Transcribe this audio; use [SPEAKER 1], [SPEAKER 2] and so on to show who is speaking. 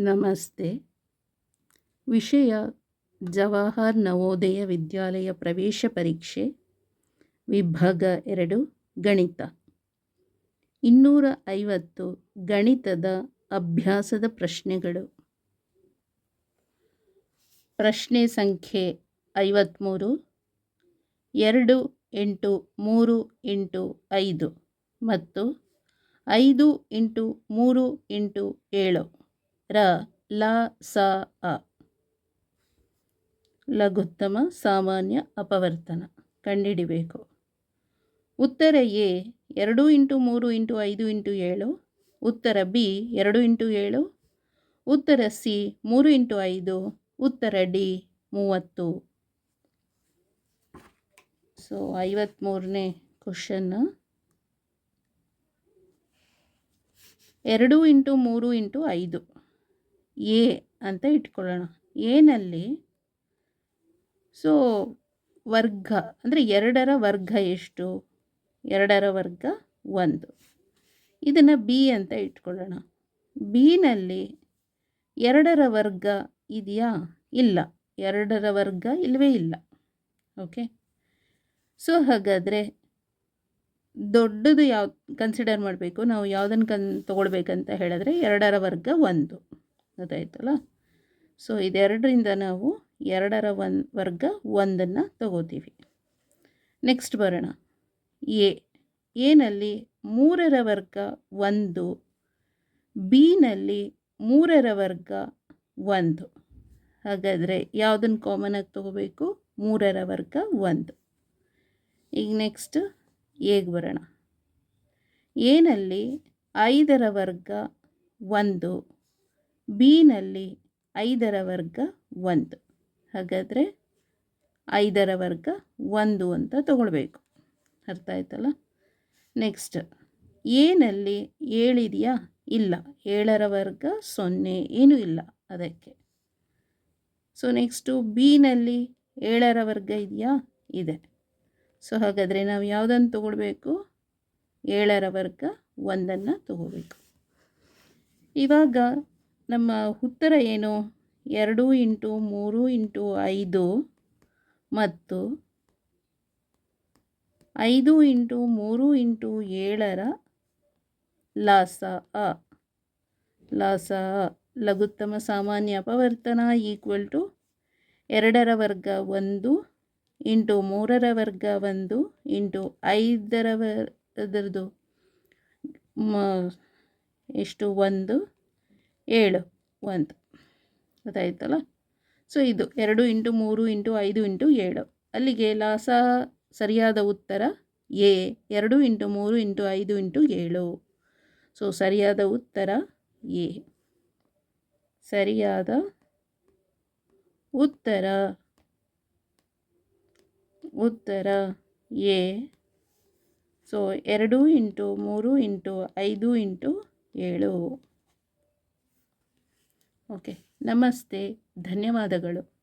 [SPEAKER 1] ನಮಸ್ತೆ. ವಿಷಯ ಜವಾಹರ್ ನವೋದಯ ವಿದ್ಯಾಲಯ ಪ್ರವೇಶ ಪರೀಕ್ಷೆ, ವಿಭಾಗ ಎರಡು, ಗಣಿತ. ಇನ್ನೂರ ಐವತ್ತು ಗಣಿತದ ಅಭ್ಯಾಸದ ಪ್ರಶ್ನೆಗಳು. ಪ್ರಶ್ನೆ ಸಂಖ್ಯೆ ಐವತ್ತ್ಮೂರು ಎರಡು ಎಂಟು ಮೂರು ಇಂಟು ಐದು ಮತ್ತು ಐದು ಇಂಟು ಮೂರು ಇಂಟು ಏಳು. ರ, ಲ, ಸ, ಅ. ಲಘುತ್ತಮ, ಸಾಮಾನ್ಯ, ಅಪವರ್ತನ. ಕಂಡುಹಿಡಿಬೇಕು. ಉತ್ತರ ಎ, ಎರಡು ಇಂಟು ಮೂರು ಇಂಟು ಐದು ಇಂಟು ಏಳು. ಉತ್ತರ ಬಿ, ಎರಡು ಇಂಟು ಏಳು. ಉತ್ತರ ಸಿ, ಮೂರು ಇಂಟು ಐದು. ಉತ್ತರ ಡಿ, ಮೂವತ್ತು. ಸೊ ಐವತ್ತ್ಮೂರನೇ ಕ್ವಶನ್ನು ಎರಡು ಇಂಟು ಮೂರು ಇಂಟು ಐದು. ಎ ಅಂತ ಇಟ್ಕೊಳ್ಳೋಣ. ಎನಲ್ಲಿ ಸೊ ವರ್ಗ ಅಂದರೆ ಎರಡರ ವರ್ಗ ಎಷ್ಟು? ಎರಡರ ವರ್ಗ ಒಂದು. ಇದನ್ನು ಬಿ ಅಂತ ಇಟ್ಕೊಳ್ಳೋಣ. ಬಿನಲ್ಲಿ ಎರಡರ ವರ್ಗ ಇದೆಯಾ? ಇಲ್ಲ. ಎರಡರ ವರ್ಗ ಇಲ್ಲವೇ ಇಲ್ಲ. ಓಕೆ. ಸೊ ಹಾಗಾದರೆ ದೊಡ್ಡದು ಯಾವ ಕನ್ಸಿಡರ್ ಮಾಡಬೇಕು. ನಾವು ಯಾವುದನ್ನು ಕನ್, ತೊಗೊಳ್ಬೇಕಂತ ಹೇಳಿದ್ರೆ ಎರಡರ ವರ್ಗ ಒಂದು. ಗೊತ್ತಾಯ್ತಲ್ಲ ಸೊ ಇದೆರಡರಿಂದ ನಾವು ಎರಡರ ಒನ್ ವರ್ಗ ಒಂದನ್ನು ತಗೋತೀವಿ. ನೆಕ್ಸ್ಟ್ ಬರೋಣ. ಎ. ಎನಲ್ಲಿ ಮೂರರ ವರ್ಗ ಒಂದು, ಬಿನಲ್ಲಿ ಮೂರರ ವರ್ಗ ಒಂದು. ಹಾಗಾದರೆ ಯಾವುದನ್ನು ಕಾಮನಾಗಿ ತಗೋಬೇಕು? ಮೂರರ ವರ್ಗ ಒಂದು. ಈಗ ನೆಕ್ಸ್ಟ್ ಎಗೆ ಬರೋಣ? ಎನಲ್ಲಿ ಐದರ ವರ್ಗ ಒಂದು ಬಿನಲ್ಲಿ ಐದರ ವರ್ಗ ಒಂದು. ಹಾಗಾದರೆ ಐದರ ವರ್ಗ ಒಂದು ಅಂತ ತಗೊಳ್ಬೇಕು. ಅರ್ಥ ಆಯ್ತಲ್ಲ? ನೆಕ್ಸ್ಟ್ ಏನಲ್ಲಿ ಏಳಿದೆಯಾ? ಇಲ್ಲ. ಏಳರ ವರ್ಗ ಸೊನ್ನೆ ಏನೂ ಇಲ್ಲ ಅದಕ್ಕೆ. ಸೊ ನೆಕ್ಸ್ಟು ಬಿನಲ್ಲಿ ಏಳರ ವರ್ಗ ಇದೆಯಾ? ಇದೆ. ಸೊ ಹಾಗಾದರೆ ನಾವು ಯಾವುದನ್ನು ತಗೊಳ್ಬೇಕು? ಏಳರ ವರ್ಗ ಒಂದನ್ನು ತಗೋಬೇಕು ಇವಾಗ ನಮ್ಮ ಉತ್ತರ ಏನು? ಎರಡು ಇಂಟು ಮೂರು ಇಂಟು ಐದು ಮತ್ತು ಐದು ಇಂಟು ಮೂರು ಇಂಟು ಏಳರ ಲಾಸ ಅ. ಲಾಸ ಅ. ಲಘುತ್ತಮ ಸಾಮಾನ್ಯ ಅಪವರ್ತನ ಈಕ್ವಲ್ ಟು ಎರಡರ ವರ್ಗ ಒಂದು ಇಂಟು ಮೂರರ ವರ್ಗ ಒಂದು ಇಂಟು ಐದರ ವರ್ ಮ ಎಷ್ಟು? ಒಂದು ಏಳು ಒಂದು. ಗೊತ್ತಾಯ್ತಲ್ಲ ಸೊ ಇದು ಎರಡು ಇಂಟು ಮೂರು ಇಂಟು ಐದು ಇಂಟು ಏಳು. ಅಲ್ಲಿಗೆ ಲಾಸ ಸರಿಯಾದ ಉತ್ತರ ಎ, ಎರಡು ಇಂಟು ಮೂರು ಇಂಟು ಐದು ಇಂಟು ಏಳು. ಸೊ ಸರಿಯಾದ ಉತ್ತರ ಎ. ಸರಿಯಾದ ಉತ್ತರ. ಉತ್ತರ ಎ. ಸೊ ಎರಡು ಇಂಟು ಮೂರು ಇಂಟು ಐದು ಇಂಟು ಏಳು. ಓಕೆ. ನಮಸ್ತೆ. ಧನ್ಯವಾದಗಳು.